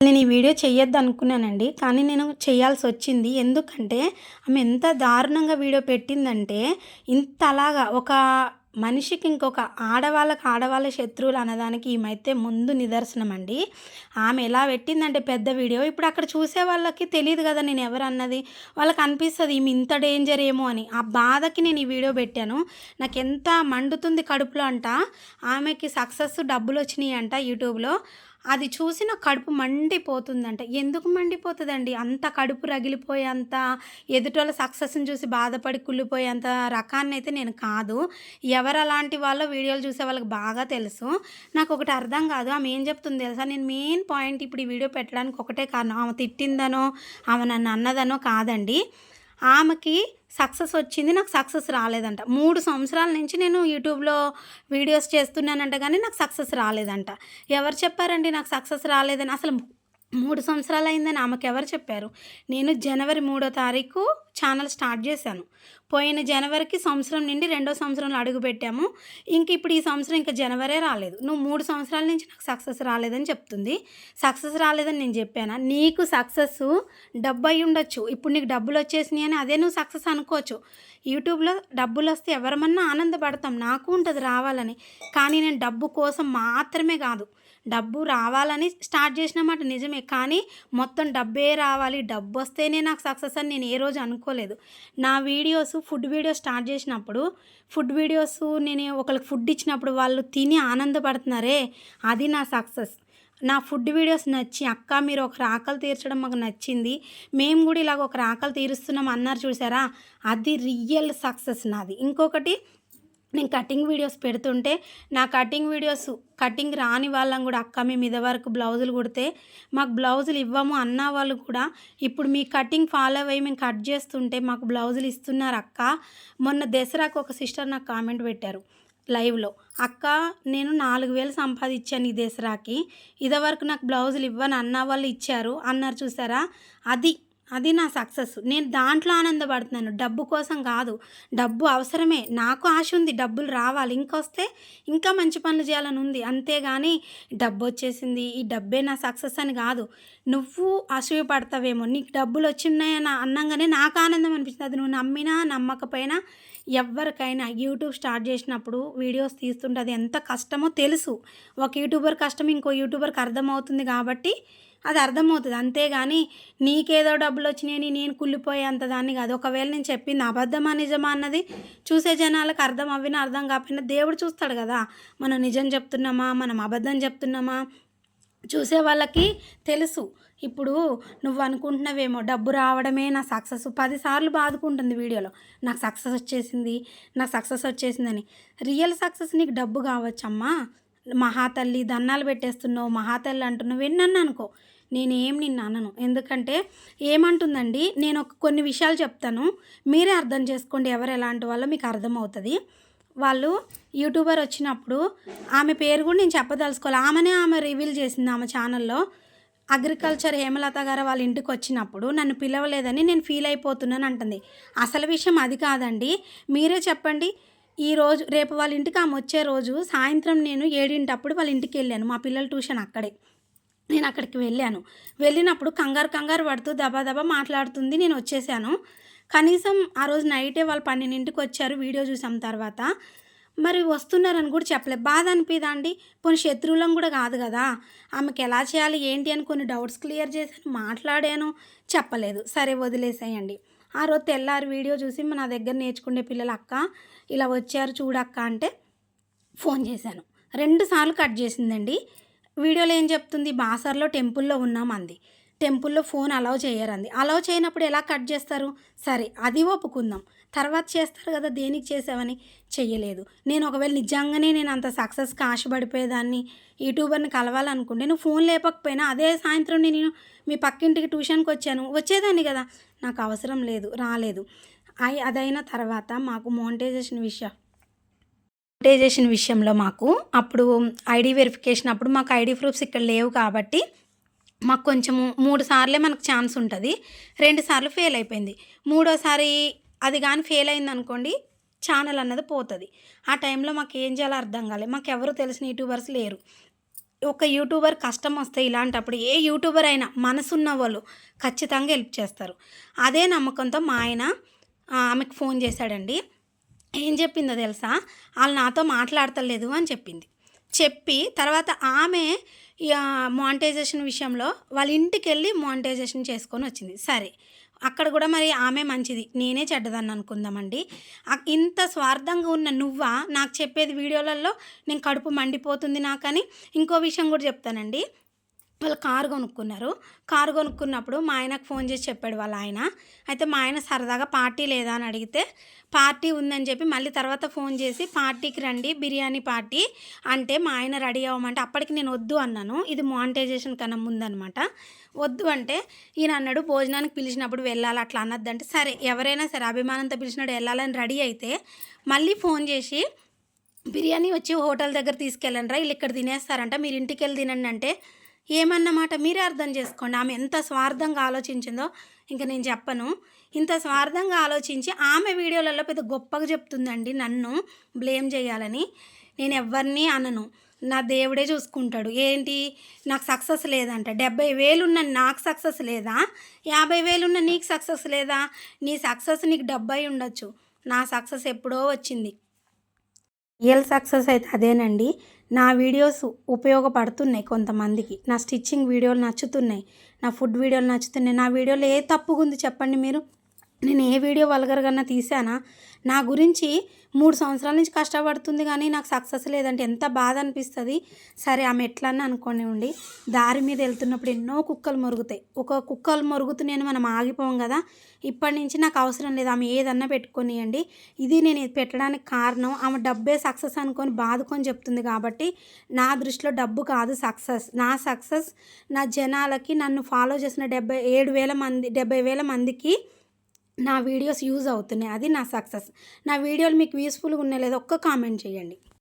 నేను ఈ వీడియో చేయొద్దు అనుకున్నానండి కానీ నేను చేయాల్సి వచ్చింది. ఎందుకంటే ఆమె ఎంత దారుణంగా వీడియో పెట్టిందంటే ఇంతలాగా ఒక మనిషికి ఇంకొక ఆడవాళ్ళకి ఆడవాళ్ళ శత్రువులు అన్నదానికి ఈమెతే ముందు నిదర్శనం అండి ఆమె ఎలా పెట్టిందంటే పెద్ద వీడియో. ఇప్పుడు అక్కడ చూసే వాళ్ళకి తెలియదు కదా నేను ఎవరు అన్నది వాళ్ళకి అనిపిస్తుంది ఈమె ఇంత డేంజర్ ఏమో అని. ఆ బాధకి నేను ఈ వీడియో పెట్టాను. నాకు ఎంత మండుతుంది కడుపులో అంట. ఆమెకి సక్సెస్ డబ్బులు వచ్చినాయి అంట యూట్యూబ్లో. అది చూసిన కడుపు మండిపోతుందంట. ఎందుకు మండిపోతుందండి? అంత కడుపు రగిలిపోయేంత ఎదుటోళ్ళ సక్సెస్ని చూసి బాధపడి కుళ్ళిపోయేంత రకాన్ని అయితే నేను కాదు. ఎవరు అలాంటి వాళ్ళో వీడియోలు చూసే వాళ్ళకి బాగా తెలుసు. నాకు ఒకటి అర్థం కాదు. ఆమె ఏం చెప్తుంది తెలుసా? నేను మెయిన్ పాయింట్ ఇప్పుడు ఈ వీడియో పెట్టడానికి ఒకటే కారణం. ఆమె తిట్టిందనో ఆమె నన్ను అన్నదనో కాదండి. ఆమెకి సక్సెస్ వచ్చింది నాకు సక్సెస్ రాలేదంట. మూడు సంవత్సరాల నుంచి నేను యూట్యూబ్లో వీడియోస్ చేస్తున్నానంట కానీ నాకు సక్సెస్ రాలేదంట. ఎవరు చెప్పారండి నాకు సక్సెస్ రాలేదని? అసలు మూడు సంవత్సరాలు అయిందని ఆమెకు ఎవరు చెప్పారు? నేను జనవరి మూడో తారీఖు ఛానల్ స్టార్ట్ చేశాను. పోయిన జనవరికి సంవత్సరం నుండి రెండో సంవత్సరంలో అడుగుపెట్టాము ఇంక ఇప్పుడు ఈ సంవత్సరం ఇంకా జనవరే రాలేదు. నువ్వు మూడు సంవత్సరాల నుంచి నాకు సక్సెస్ రాలేదని చెప్తుంది. సక్సెస్ రాలేదని నేను చెప్పాను? నీకు సక్సెస్ డబ్బు అయి ఉండొచ్చు. ఇప్పుడు నీకు డబ్బులు వచ్చేసినాయి అని అదే నువ్వు సక్సెస్ అనుకోవచ్చు. యూట్యూబ్లో డబ్బులు వస్తే ఎవరమన్నా ఆనందపడతాం. నాకు ఉంటుంది రావాలని. కానీ నేను డబ్బు కోసం మాత్రమే కాదు. డబ్బు రావాలని స్టార్ట్ చేసినమాట నిజమే. కానీ మొత్తం డబ్బే రావాలి. డబ్బు వస్తేనే నాకు సక్సెస్ అని నేను ఏ రోజు అనుకోలేదు. నా వీడియోస్ ఫుడ్ వీడియోస్ స్టార్ట్ చేసినప్పుడు ఫుడ్ వీడియోస్ నేను ఒకరికి ఫుడ్ ఇచ్చినప్పుడు వాళ్ళు తిని ఆనందపడుతున్నారే అది నా సక్సెస్. నా ఫుడ్ వీడియోస్ నచ్చి అక్క మీరు ఒకరు ఆకలి తీర్చడం మాకు నచ్చింది. మేము కూడా ఇలాగ ఒక ఆకలి తీరుస్తున్నాం అన్నారు చూసారా? అది రియల్ సక్సెస్ నాది. ఇంకొకటి నేను కటింగ్ వీడియోస్ పెడుతుంటే నా కటింగ్ వీడియోస్ కటింగ్ రాని వాళ్ళం కూడా అక్క మేము ఇదివరకు బ్లౌజులు కుడితే మాకు బ్లౌజులు ఇవ్వము అన్న వాళ్ళు కూడా ఇప్పుడు మీ కటింగ్ ఫాలో అయ్యి మేము కట్ చేస్తుంటే మాకు బ్లౌజులు ఇస్తున్నారు అక్క. మొన్న దసరాకు ఒక సిస్టర్ నాకు కామెంట్ పెట్టారు లైవ్లో అక్క నేను నాలుగు వేలు సంపాదించాను ఈ దసరాకి. ఇదివరకు నాకు బ్లౌజులు ఇవ్వను అన్న వాళ్ళు ఇచ్చారు. అన్నారు చూసారా? అది అది నా సక్సెస్. నేను దాంట్లో ఆనందపడుతున్నాను. డబ్బు కోసం కాదు. డబ్బు అవసరమే. నాకు ఆశ ఉంది. డబ్బులు రావాలి. ఇంకొస్తే ఇంకా మంచి పనులు చేయాలని ఉంది. అంతేగాని డబ్బు వచ్చేసింది. ఈ డబ్బే నా సక్సెస్ అని కాదు. నువ్వు అసూయ పడతావేమో నీకు డబ్బులు వచ్చినాయని అన్నంగానే నాకు ఆనందం అనిపించింది అది నువ్వు నమ్మినా నమ్మకపోయినా ఎవరికైనా యూట్యూబ్ స్టార్ట్ చేసినప్పుడు వీడియోస్ తీస్తుంటే అది ఎంత కష్టమో తెలుసు. ఒక యూట్యూబర్ కష్టం ఇంకో యూట్యూబర్కి అర్థమవుతుంది కాబట్టి అది అర్థమవుతుంది. అంతేగాని నీకేదో డబ్బులు వచ్చినాయని నేను కుళ్ళిపోయేంత దాన్ని కాదు. ఒకవేళ నేను చెప్పింది అబద్ధమా నిజమా అన్నది చూసే జనాలకు అర్థం అవ్వినా అర్థం కాకపోయినా దేవుడు చూస్తాడు కదా. మనం నిజం చెప్తున్నామా మనం అబద్ధం చెప్తున్నామా చూసే వాళ్ళకి తెలుసు. ఇప్పుడు నువ్వు అనుకుంటున్నావేమో డబ్బు రావడమే నా సక్సెస్. పదిసార్లు బాదుకుంటుంది వీడియోలో. నాకు సక్సెస్ వచ్చేసింది నాకు సక్సెస్ వచ్చేసిందని. రియల్ సక్సెస్ నీకు డబ్బు కావచ్చమ్మా. మహాతల్లి దన్నాలు పెట్టేస్తున్నావు మహాతల్లి అంటున్నావు ఎన్నన్నా అనుకో. నేనేం నిన్ను అనను. ఎందుకంటే ఏమంటుందండి నేను ఒక కొన్ని విషయాలు చెప్తాను. మీరే అర్థం చేసుకోండి ఎవరు ఎలాంటి వాళ్ళో మీకు అర్థమవుతుంది. వాళ్ళు యూట్యూబర్ వచ్చినప్పుడు ఆమె పేరు కూడా నేను చెప్పదలుచుకోవాలి. ఆమెనే ఆమె రివీల్ చేసింది ఆమె ఛానల్లో. అగ్రికల్చర్ హేమలత గారు వాళ్ళ ఇంటికి వచ్చినప్పుడు నన్ను పిలవలేదని నేను ఫీల్ అయిపోతున్నాను అంటుంది. అసలు విషయం అది కాదండి. మీరే చెప్పండి. ఈ రోజు రేపు వాళ్ళ ఇంటికి ఆమె వచ్చే రోజు సాయంత్రం నేను ఏడింటప్పుడు వాళ్ళ ఇంటికి వెళ్ళాను మా పిల్లల ట్యూషన్ అక్కడే. నేను అక్కడికి వెళ్ళాను. వెళ్ళినప్పుడు కంగారు కంగారు పడుతూ దబా దబా మాట్లాడుతుంది నేను వచ్చేసాను. కనీసం ఆ రోజు నైటే వాళ్ళు పన్నెండింటికి వచ్చారు వీడియో చూసాం తర్వాత. మరి వస్తున్నారని కూడా చెప్పలేదు బాధ అనిపిదండి కొన్ని శత్రువులం కూడా కాదు కదా. ఆమెకి ఎలా చేయాలి ఏంటి అని కొన్ని డౌట్స్ క్లియర్ చేశాను మాట్లాడాను చెప్పలేదు. సరే వదిలేసేయండి. ఆ రోజు తెల్లారి వీడియో చూసి నా దగ్గర నేర్చుకునే పిల్లలు అక్క ఇలా వచ్చారు చూడక్క అంటే ఫోన్ చేశాను. రెండుసార్లు కట్ చేసిందండి. వీడియోలో ఏం చెప్తుంది? బాసర్లో టెంపుల్లో ఉన్నామంది టెంపుల్లో ఫోన్ అలౌ చేయరంది. అలౌ చేయనప్పుడు ఎలా కట్ చేస్తారు? సరే అది ఒప్పుకుందాం. తర్వాత చేస్తారు కదా దేనికి చేసావని? చెయ్యలేదు. నేను ఒకవేళ నిజంగానే నేను అంత సక్సెస్కి ఆశపడిపోయేదాన్ని యూట్యూబర్ని కలవాలనుకుంటే నువ్వు ఫోన్ లేపకపోయినా అదే సాయంత్రం నేను మీ పక్కింటికి ట్యూషన్కి వచ్చాను. వచ్చేదాన్ని కదా. నాకు అవసరం లేదు రాలేదు. అయి అదైన తర్వాత మాకు మోనిటైజేషన్ విషయం మోనిటైజేషన్ విషయంలో మాకు అప్పుడు ఐడి వెరిఫికేషన్ అప్పుడు మాకు ఐడి ప్రూఫ్స్ ఇక్కడ లేవు కాబట్టి మాకు కొంచెము మూడు సార్లే మనకు ఛాన్స్ ఉంటుంది. రెండు సార్లు ఫెయిల్ అయిపోయింది. మూడోసారి అది కానీ ఫెయిల్ అయింది అనుకోండి ఛానల్ అన్నది పోతుంది. ఆ టైంలో మాకు ఏం చేయాలో అర్థం కాలేదు మాకు ఎవరు తెలిసిన యూట్యూబర్స్ లేరు. ఒక యూట్యూబర్ కష్టం వస్తే ఇలాంటప్పుడు ఏ యూట్యూబర్ అయినా మనసున్న వాళ్ళు ఖచ్చితంగా హెల్ప్ చేస్తారు. అదే నమ్మకంతో మా ఆయన ఆమెకు ఫోన్ చేశాడండి. ఏం చెప్పిందో తెలుసా? వాళ్ళు నాతో మాట్లాడతలేదు అని చెప్పింది. చెప్పి తర్వాత ఆమె మానిటైజేషన్ విషయంలో వాళ్ళ ఇంటికి వెళ్ళి మానిటైజేషన్ చేసుకొని వచ్చింది. సరే అక్కడ కూడా మరి ఆమె మంచిది. నేనే చెడ్డదాన్ని అనుకుందామండి. ఇంత స్వార్థంగా ఉన్న నువ్వా? నాకు చెప్పేది వీడియోలలో నేను కడుపు మండిపోతుంది నాకని ఇంకో విషయం కూడా చెప్తానండి. వాళ్ళు కారు కొనుక్కున్నారు. కారు కొనుక్కున్నప్పుడు మా ఆయనకు ఫోన్ చేసి చెప్పాడు వాళ్ళ ఆయన. అయితే మా ఆయన సరదాగా పార్టీ లేదా అని అడిగితే పార్టీ ఉందని చెప్పి మళ్ళీ తర్వాత ఫోన్ చేసి పార్టీకి రండి బిర్యానీ పార్టీ అంటే మా ఆయన రెడీ అవ్వమంటే అప్పటికి నేను వద్దు అన్నాను. ఇది మానిటైజేషన్ కన్నా ముందనమాట. వద్దు అంటే ఈయన అన్నాడు భోజనానికి పిలిచినప్పుడు వెళ్ళాలి అట్లా అన్నదంటే సరే ఎవరైనా సరే అభిమానంతో పిలిచినప్పుడు వెళ్ళాలని రెడీ అయితే మళ్ళీ ఫోన్ చేసి బిర్యానీ వచ్చి హోటల్ దగ్గర తీసుకెళ్ళండి రా వీళ్ళు ఇక్కడ తినేస్తారంట మీరు ఇంటికి వెళ్ళి తినండి అంటే ఏమన్నమాట మీరే అర్థం చేసుకోండి. ఆమె ఎంత స్వార్థంగా ఆలోచించిందో ఇంకా నేను చెప్పను. ఇంత స్వార్థంగా ఆలోచించి ఆమె వీడియోలలో పెద్ద గొప్పగా చెప్తుందండి నన్ను బ్లేమ్ చేయాలని. నేను ఎవరిని అనను. నా దేవుడే చూసుకుంటాడు. ఏంటి? నాకు సక్సెస్ లేదంట. డెబ్బై వేలు ఉన్న నాకు సక్సెస్ లేదా? యాభై వేలు ఉన్న నీకు సక్సెస్ లేదా? నీ సక్సెస్ నీకు డెబ్బై ఉండొచ్చు. నా సక్సెస్ ఎప్పుడో వచ్చింది. రియల్ సక్సెస్ అయితే అదేనండి. నా వీడియోస్ ఉపయోగపడుతున్నాయి కొంతమందికి. నా స్టిచ్చింగ్ వీడియోలు నచ్చుతున్నాయి. నా ఫుడ్ వీడియోలు నచ్చుతున్నాయి. నా వీడియోలో ఏ తప్పుగా ఉంది చెప్పండి మీరు? నేను ఏ వీడియో వల్గర్గా తీసానా? నా గురించి మూడు సంవత్సరాల నుంచి కష్టపడుతుంది కానీ నాకు సక్సెస్ లేదంటే ఎంత బాధ అనిపిస్తుంది. సరే ఆమె ఎట్లన్నా అనుకోనివ్వండి. దారి మీద వెళ్తున్నప్పుడు ఎన్నో కుక్కలు మొరుగుతాయి. ఒక కుక్కలు మొరుగుతున్నాయని మనం ఆగిపోం కదా ఇప్పటి నుంచి నాకు అవసరం లేదు. ఆమె ఏదన్నా పెట్టుకొనియండి. ఇది నేను పెట్టడానికి కారణం ఆమె డబ్బే సక్సెస్ అనుకొని బాదుకొని చెప్తుంది కాబట్టి నా దృష్టిలో డబ్బు కాదు సక్సెస్. నా సక్సెస్ నా జనాలకి నన్ను ఫాలో చేసిన డెబ్బై ఏడు వేల మంది డెబ్బై వేల మందికి నా వీడియోస్ యూజ్ అవుతున్నాయి. అది నా సక్సెస్. నా వీడియోలు మీకు యూస్ఫుల్గా ఉన్నాయి లేదో ఒక్క కామెంట్ చేయండి.